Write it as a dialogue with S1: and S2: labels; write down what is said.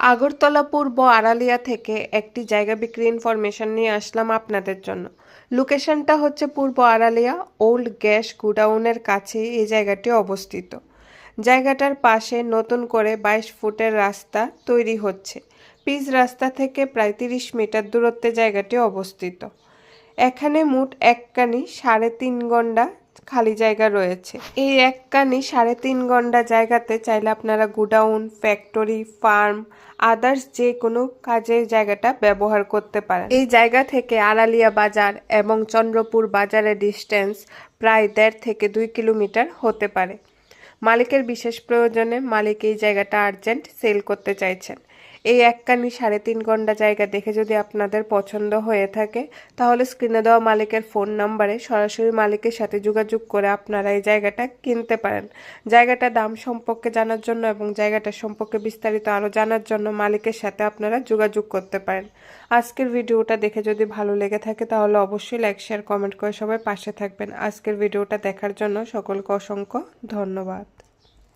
S1: আগরতলা পূর্ব আড়ালিয়া থেকে একটি জায়গা বিক্রি ইনফরমেশন নিয়ে আসলাম আপনাদের জন্য। লোকেশনটা হচ্ছে পূর্ব আড়ালিয়া ওল্ড গ্যাস গুডাউনের কাছে এই জায়গাটি অবস্থিত। জায়গাটার পাশে নতুন করে বাইশ ফুটের রাস্তা তৈরি হচ্ছে। পিচ রাস্তা থেকে প্রায় তিরিশ মিটার দূরত্বে জায়গাটি অবস্থিত। এখানে মোট এককানি সাড়ে তিন গন্ডা খালি জায়গা রয়েছে। এই এককানি সাড়ে তিন ঘণ্টা জায়গাতে চাইলে আপনারা গুডাউন, ফ্যাক্টরি, ফার্ম, আদার্স যে কোনো কাজের জায়গাটা ব্যবহার করতে পারেন। এই জায়গা থেকে আড়ালিয়া বাজার এবং চন্দ্রপুর বাজারের ডিস্টেন্স প্রায় দেড় থেকে দুই কিলোমিটার হতে পারে। মালিকের বিশেষ প্রয়োজনে মালিক এই জায়গাটা আর্জেন্ট সেল করতে চাইছেন। এই এককানি সাড়ে তিন ঘণ্টা জায়গা দেখে যদি আপনাদের পছন্দ হয়ে থাকে, তাহলে স্ক্রিনে দেওয়া মালিকের ফোন নাম্বারে সরাসরি মালিকের সাথে যোগাযোগ করে আপনারা এই জায়গাটা কিনতে পারেন। জায়গাটা দাম সম্পর্কে জানার জন্য এবং জায়গাটা সম্পর্কে বিস্তারিত আরও জানার জন্য মালিকের সাথে আপনারা যোগাযোগ করতে পারেন। আজকের ভিডিওটা দেখে যদি ভালো লেগে থাকে, তাহলে অবশ্যই লাইক শেয়ার কমেন্ট করে সবাই পাশে থাকবেন। আজকের ভিডিওটা দেখার জন্য সকলকে অসংখ্য ধন্যবাদ।